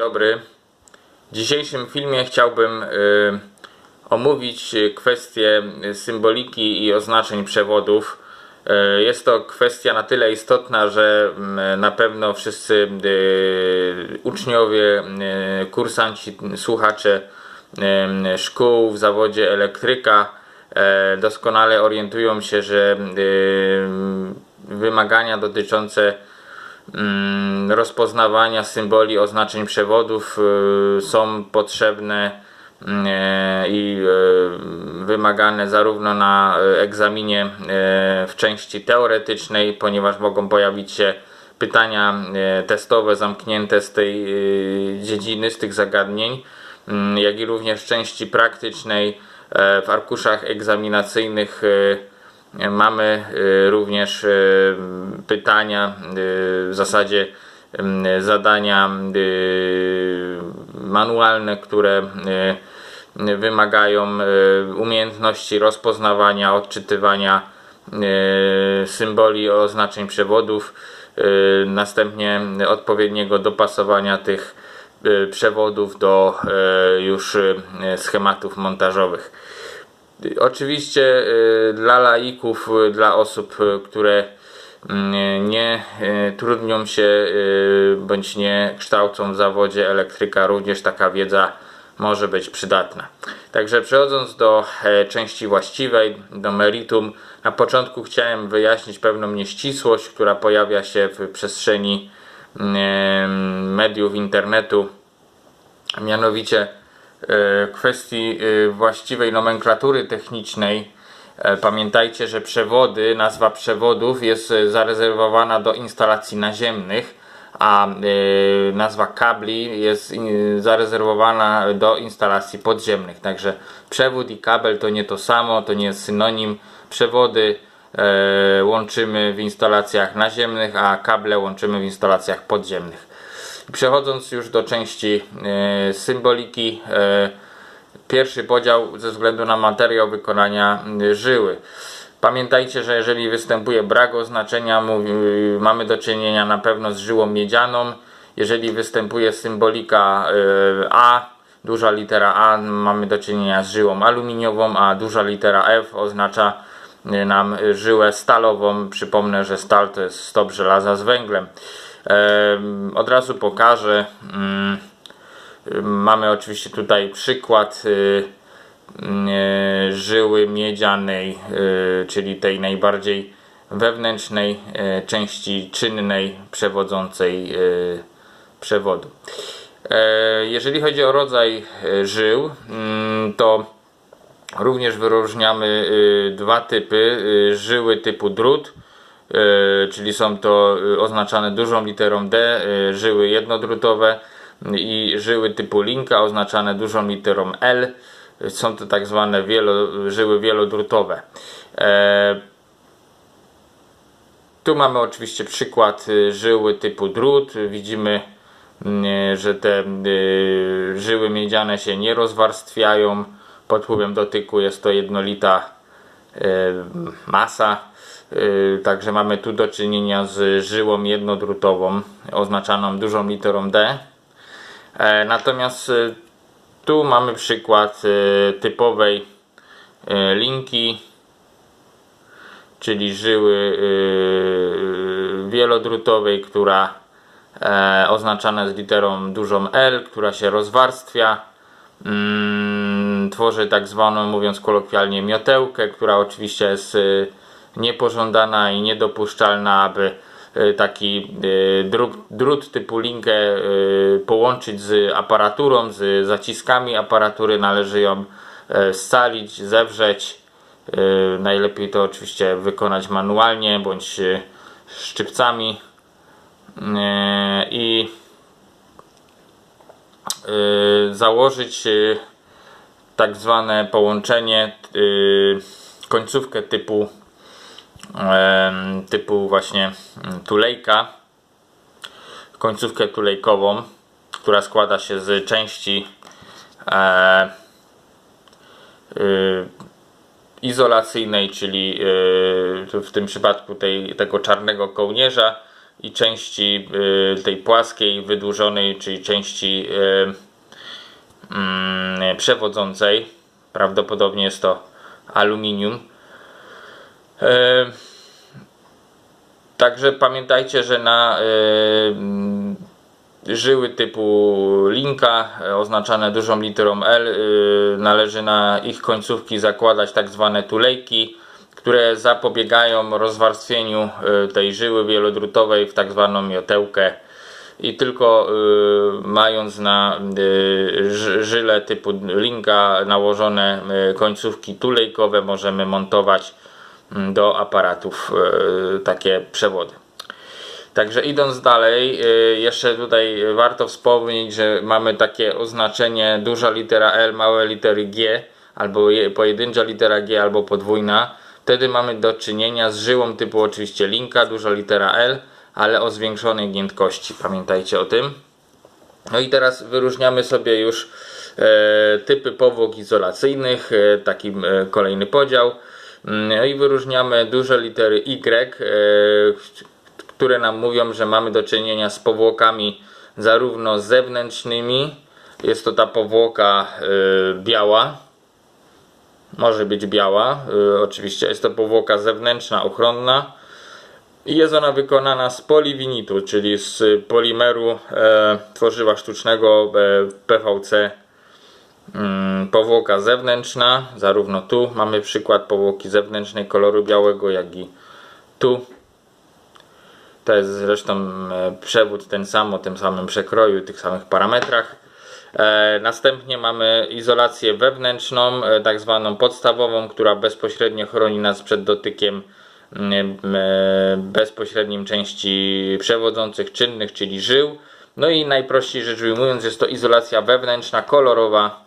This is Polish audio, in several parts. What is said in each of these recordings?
Dobry. W dzisiejszym filmie chciałbym y, omówić y, kwestię y, symboliki i oznaczeń przewodów. Y, jest to kwestia na tyle istotna, że mm, na pewno wszyscy y, uczniowie, y, kursanci, słuchacze y, szkół w zawodzie elektryka y, doskonale orientują się, że y, wymagania dotyczące rozpoznawania symboli oznaczeń przewodów y, są potrzebne mm, e, i e, wymagane zarówno na e, egzaminie w części teoretycznej, ponieważ mogą pojawić się pytania testowe zamknięte z tej dziedziny, z tych zagadnień, mm, jak i również w części praktycznej w arkuszach egzaminacyjnych Mamy y, również y, pytania, y, w zasadzie zadania manualne, które wymagają umiejętności rozpoznawania, odczytywania symboli oznaczeń przewodów, następnie odpowiedniego dopasowania tych przewodów do już schematów montażowych. Oczywiście y, dla laików, y, dla osób, y, które mm, nie trudnią się bądź nie kształcą w zawodzie elektryka, również taka wiedza może być przydatna. Także przechodząc do e, części właściwej, do meritum, na początku chciałem wyjaśnić pewną nieścisłość, która pojawia się w przestrzeni mediów internetu mianowicie kwestii e, właściwej nomenklatury technicznej. E, Pamiętajcie, że przewody, nazwa przewodów jest e, zarezerwowana do instalacji naziemnych, a e, nazwa kabli jest e, zarezerwowana do instalacji podziemnych. Także przewód i kabel to nie to samo, to nie jest synonim. Przewody e, łączymy w instalacjach naziemnych, a kable łączymy w instalacjach podziemnych. Przechodząc już do części e, symboliki, e, pierwszy podział ze względu na materiał wykonania żyły. Pamiętajcie, że jeżeli występuje brak oznaczenia, mówi, mamy do czynienia na pewno z żyłą miedzianą. Jeżeli występuje symbolika e, A, duża litera A, mamy do czynienia z żyłą aluminiową, a duża litera F oznacza e, nam żyłę stalową. Przypomnę, że stal to jest stop żelaza z węglem. Od razu pokażę. mm, Mamy oczywiście tutaj przykład y, y, żyły miedzianej, y, czyli tej najbardziej wewnętrznej części czynnej przewodzącej przewodu. E, Jeżeli chodzi o rodzaj żył, mm, to również wyróżniamy dwa typy żyły typu drut, czyli są to y, oznaczane dużą literą D, y, żyły jednodrutowe i żyły typu linka oznaczane dużą literą L. Są to tak zwane wielo, żyły wielodrutowe. E, tu mamy oczywiście przykład y, żyły typu drut. Widzimy, że te y, żyły miedziane się nie rozwarstwiają. Pod wpływem dotyku jest to jednolita y, masa. Y, Także mamy tu do czynienia z żyłą jednodrutową oznaczaną dużą literą D. E, Natomiast y, tu mamy przykład y, typowej y, linki czyli żyły yy, wielodrutowej, która e, oznaczana jest literą dużą L, która się rozwarstwia. Mm, tworzy tak zwaną, mówiąc kolokwialnie, miotełkę, która oczywiście jest niepożądana i niedopuszczalna, aby y, taki y, drut, drut typu linkę y, połączyć z aparaturą, z zaciskami aparatury. Należy ją e, scalić, zewrzeć. Najlepiej to oczywiście wykonać manualnie bądź szczypcami i założyć tak zwane połączenie końcówkę typu typu właśnie mm, tulejka końcówkę tulejkową która składa się z części e, y, izolacyjnej, czyli y, w tym przypadku tej, tego czarnego kołnierza i części y, tej płaskiej, wydłużonej, czyli części mm, przewodzącej. Prawdopodobnie jest to aluminium. E, Także pamiętajcie, że na y, żyły typu linka e, oznaczane dużą literą L należy na ich końcówki zakładać tak zwane tulejki, które zapobiegają rozwarstwieniu tej żyły wielodrutowej w tak zwaną miotełkę. I tylko mając na ży- żyle typu linka nałożone końcówki tulejkowe możemy montować do aparatów y, takie przewody. Także idąc dalej, y, jeszcze tutaj warto wspomnieć, że mamy takie oznaczenie duża litera L, małe litery G, albo je- pojedyncza litera G, albo podwójna. Wtedy mamy do czynienia z żyłą typu oczywiście linka, duża litera L, ale o zwiększonej giętkości. Pamiętajcie o tym. No i teraz wyróżniamy sobie już e, typy powłok izolacyjnych, e, taki e, kolejny podział. No i wyróżniamy duże litery Y, e, które nam mówią, że mamy do czynienia z powłokami zarówno zewnętrznymi, jest to ta powłoka e, biała, może być biała, e, oczywiście jest to powłoka zewnętrzna, ochronna, i jest ona wykonana z poliwinitu, czyli z polimeru tworzywa sztucznego PVC. Mm, powłoka zewnętrzna, zarówno tu mamy przykład powłoki zewnętrznej koloru białego, jak i tu. To jest zresztą e, przewód ten sam, o tym samym przekroju, tych samych parametrach. E, następnie mamy izolację wewnętrzną, e, tak zwaną podstawową, która bezpośrednio chroni nas przed dotykiem mm, bezpośrednim części przewodzących czynnych, czyli żył. No i najprościej rzecz ujmując, jest to izolacja wewnętrzna, kolorowa.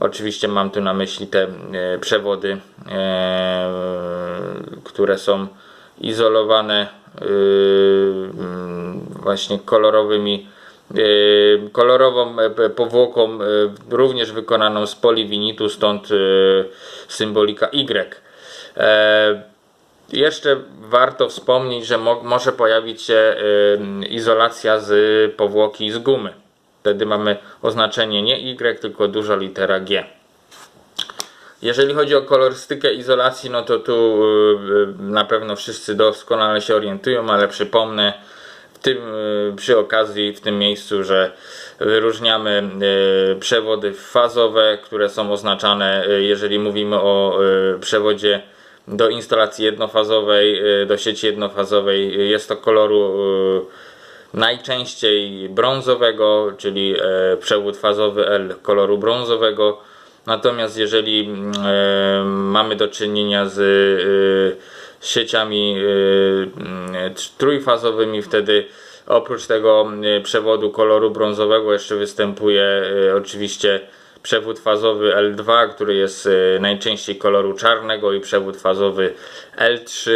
Oczywiście mam tu na myśli te e, przewody, e, które są izolowane e, właśnie kolorowymi kolorową powłoką również wykonaną z poliwinitu, stąd symbolika Y. Jeszcze warto wspomnieć, że mo- może pojawić się izolacja z powłoki z gumy. Wtedy mamy oznaczenie nie Y, tylko duża litera G. Jeżeli chodzi o kolorystykę izolacji, no to tu y, y, na pewno wszyscy doskonale się orientują, ale przypomnę w tym, y, przy okazji w tym miejscu, że wyróżniamy przewody fazowe, które są oznaczane, jeżeli mówimy o przewodzie do instalacji jednofazowej, do sieci jednofazowej, jest to koloru najczęściej brązowego, czyli e, przewód fazowy L koloru brązowego. Natomiast jeżeli mm, e, mamy do czynienia z e, sieciami mm, trójfazowymi, wtedy oprócz tego e, przewodu koloru brązowego jeszcze występuje oczywiście przewód fazowy L2, który jest najczęściej koloru czarnego i przewód fazowy L3,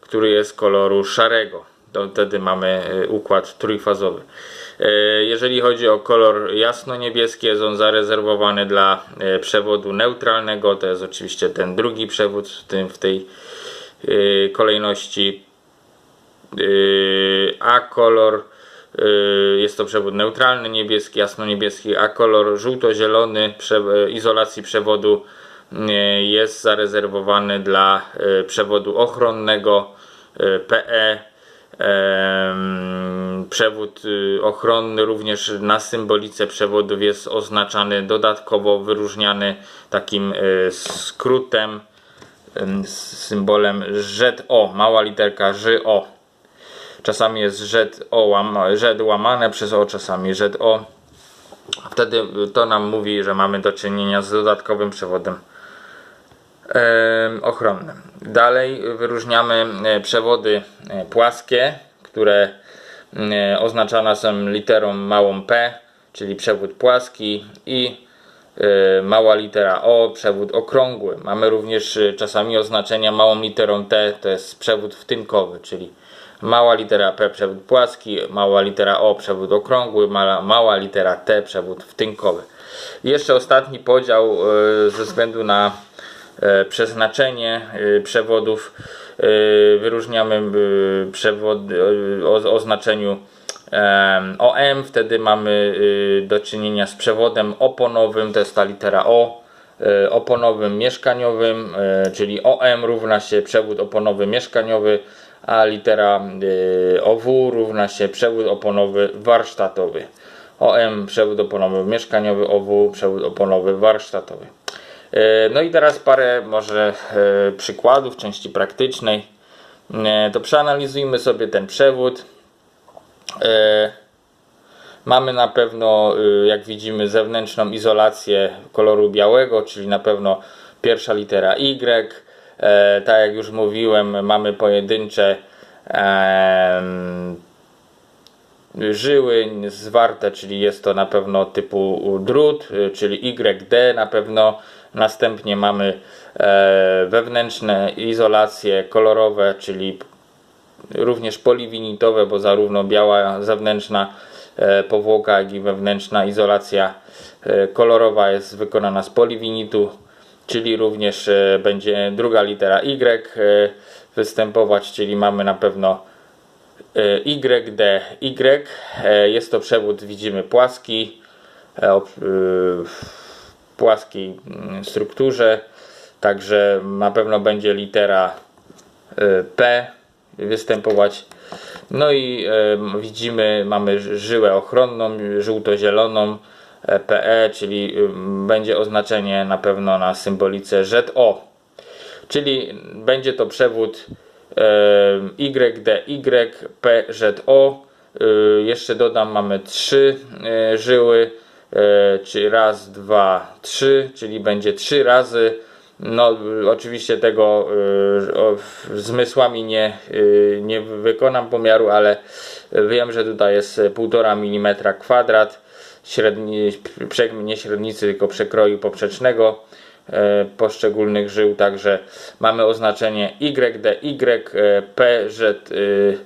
który jest koloru szarego. To wtedy mamy e, układ trójfazowy. E, Jeżeli chodzi o kolor jasno-niebieski, jest on zarezerwowany dla e, przewodu neutralnego. To jest oczywiście ten drugi przewód w, tym, w tej kolejności. A kolor jest to przewód neutralny, niebieski, jasno-niebieski, a kolor żółto-zielony izolacji przewodu jest zarezerwowany dla przewodu ochronnego PE. Przewód y, ochronny również na symbolice przewodów jest oznaczany dodatkowo, wyróżniany takim y, skrótem, symbolem ZO, mała literka ŻO. Czasami jest ZO łama, łamane przez O, czasami ZO. Wtedy to nam mówi, że mamy do czynienia z dodatkowym przewodem em, ochronnym. Dalej wyróżniamy e, przewody e, płaskie, które e, oznaczane są literą małą P, czyli przewód płaski i mała litera O, przewód okrągły. Mamy również czasami oznaczenia małą literą T, to jest przewód wtynkowy, czyli mała litera P, przewód płaski, mała litera O, przewód okrągły, mała, mała litera T, przewód wtynkowy. I jeszcze ostatni podział ze względu na przeznaczenie e, przewodów. E, Wyróżniamy e, przewod e, o, o znaczeniu OM, wtedy mamy e, do czynienia z przewodem oponowym, to jest ta litera O, e, oponowym mieszkaniowym, e, czyli OM równa się przewód oponowy mieszkaniowy, a litera e, OW równa się przewód oponowy warsztatowy. OM przewód oponowy mieszkaniowy, OW przewód oponowy warsztatowy. E, No i teraz parę może e, przykładów części praktycznej. E, To przeanalizujmy sobie ten przewód. Mamy na pewno, y, jak widzimy, zewnętrzną izolację koloru białego, czyli na pewno pierwsza litera Y. Tak jak już mówiłem, mamy pojedyncze żyły zwarte, czyli jest to na pewno typu drut, czyli YD na pewno. Następnie mamy e, wewnętrzne izolacje kolorowe, czyli również poliwinitowe, bo zarówno biała zewnętrzna e, powłoka, jak i wewnętrzna izolacja e, kolorowa jest wykonana z poliwinitu, czyli również będzie druga litera Y występować, czyli mamy na pewno e, YD, Y. E, Jest to przewód, widzimy, płaski, o- e, w płaskiej mm, strukturze, także na pewno będzie litera P występować. No i e, widzimy, mamy żyłę ochronną, żółto-zieloną PE, czyli będzie oznaczenie na pewno na symbolice ZO. Czyli będzie to przewód e, YDY, PZO. E, jeszcze dodam, mamy trzy e, żyły, e, czyli raz, dwa, trzy, czyli będzie trzy razy. No, y, oczywiście tego y, w- zmysłami nie, y, nie wykonam pomiaru, ale wiem, że tutaj jest 1,5 mm kwadrat średni, nie średnicy, tylko przekroju poprzecznego e, poszczególnych żył, także mamy oznaczenie YD, Y, e, P, Z, y,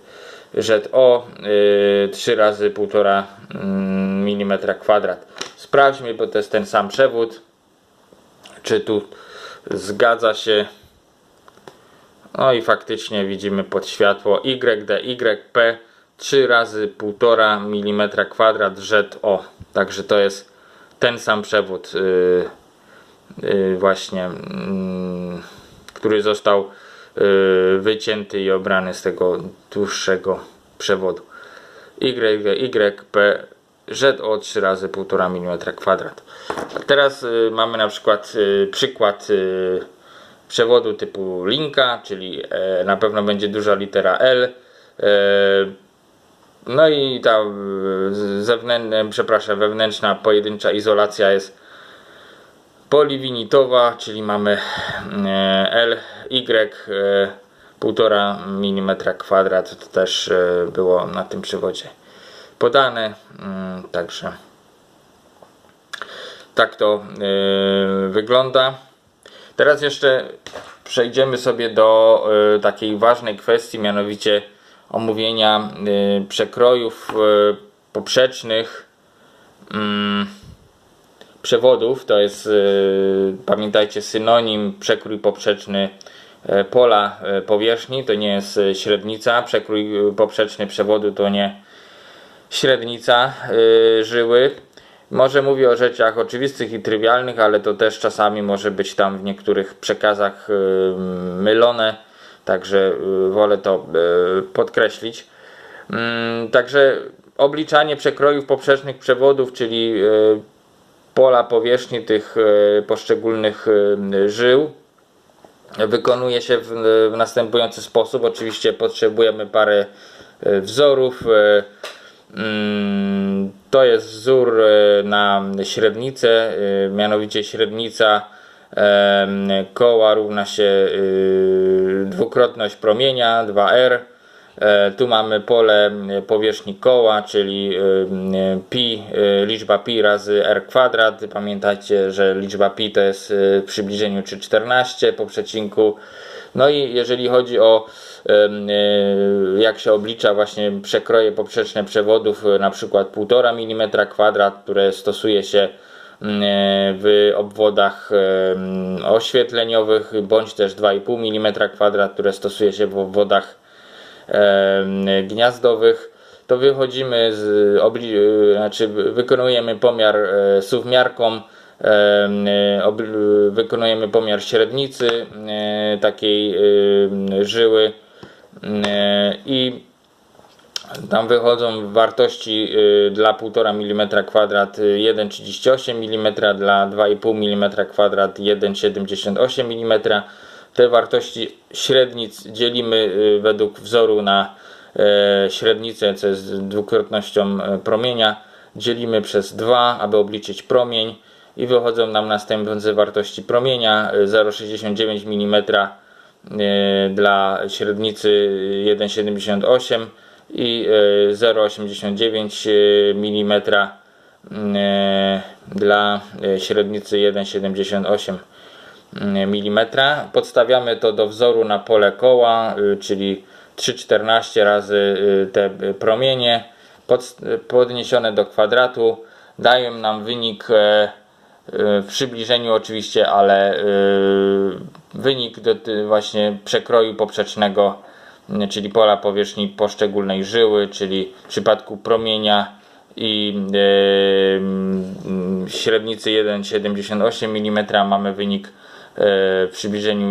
ZO, y, 3 razy 1,5 mm kwadrat. Sprawdźmy, bo to jest ten sam przewód, czy tu zgadza się. No i faktycznie widzimy pod światło YD, YP 3 razy 1,5 mm kwadrat ZO. Także to jest ten sam przewód właśnie, mm, który został yy, wycięty i obrany z tego dłuższego przewodu. YD, YP ZO 3 razy 1,5 mm kwadrat. Teraz y, mamy na przykład y, przykład y, przewodu typu linka, czyli e, na pewno będzie duża litera L. E, no i ta y, zewnętrzna, przepraszam, wewnętrzna pojedyncza izolacja jest poliwinitowa, czyli mamy e, L, Y, e, 1,5 mm kwadrat. To też e, było na tym przewodzie podane. Mm, Także tak to yy, wygląda. Teraz jeszcze przejdziemy sobie do y, takiej ważnej kwestii, mianowicie omówienia przekrojów poprzecznych mm, przewodów. To jest, y, pamiętajcie, synonim przekrój poprzeczny e, pola e, powierzchni, to nie jest e, średnica. Przekrój poprzeczny przewodu to nie średnica żyły. Może mówię o rzeczach oczywistych i trywialnych, ale to też czasami może być tam w niektórych przekazach mylone, także wolę to podkreślić. Mm, Także obliczanie przekrojów poprzecznych przewodów, czyli pola powierzchni tych y, poszczególnych y, żył, wykonuje się w, następujący sposób. Oczywiście potrzebujemy parę e, wzorów. e, mm, To jest wzór e, na średnicę, e, mianowicie średnica koła równa się e, dwukrotność promienia 2r. E, Tu mamy pole e, powierzchni koła, czyli e, pi, liczba pi razy r kwadrat. Pamiętajcie, że liczba pi to jest w przybliżeniu 3,14 po przecinku. No i jeżeli chodzi o jak się oblicza właśnie przekroje poprzeczne przewodów, na przykład 1,5 mm kwadrat, które stosuje się w obwodach oświetleniowych bądź też 2,5 mm kwadrat, które stosuje się w obwodach gniazdowych, to wychodzimy z obli- znaczy wykonujemy pomiar e, suwmiarką, e, wykonujemy pomiar średnicy e, takiej żyły i tam wychodzą wartości dla 1,5 mm kwadrat y, 1,38 mm, dla 2,5 mm kwadrat 1,78 mm. Te wartości średnic dzielimy y, według wzoru na e, średnicę, co jest dwukrotnością e, promienia. Dzielimy przez 2, aby obliczyć promień i wychodzą nam następujące wartości promienia y, 0,69 mm e, dla średnicy 1,78 i e, 0,89 mm dla średnicy 1,78 mm. Podstawiamy to do wzoru na pole koła, y, czyli 3,14 razy y, te y, promienie pod, podniesione do kwadratu. Dają nam wynik e, w przybliżeniu oczywiście, ale wynik do, właśnie przekroju poprzecznego, czyli pola powierzchni poszczególnej żyły, czyli w przypadku promienia i mm, średnicy 1,78 mm mamy wynik w przybliżeniu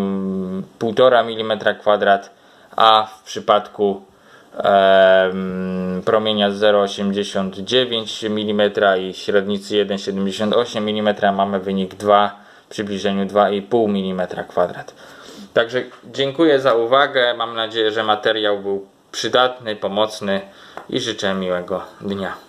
1,5 mm kwadrat, a w przypadku promienia 0,89 mm i średnicy 1,78 mm mamy wynik 2 w przybliżeniu 2,5 mm kwadrat. Także dziękuję za uwagę. Mam nadzieję, że materiał był przydatny, pomocny i życzę miłego dnia.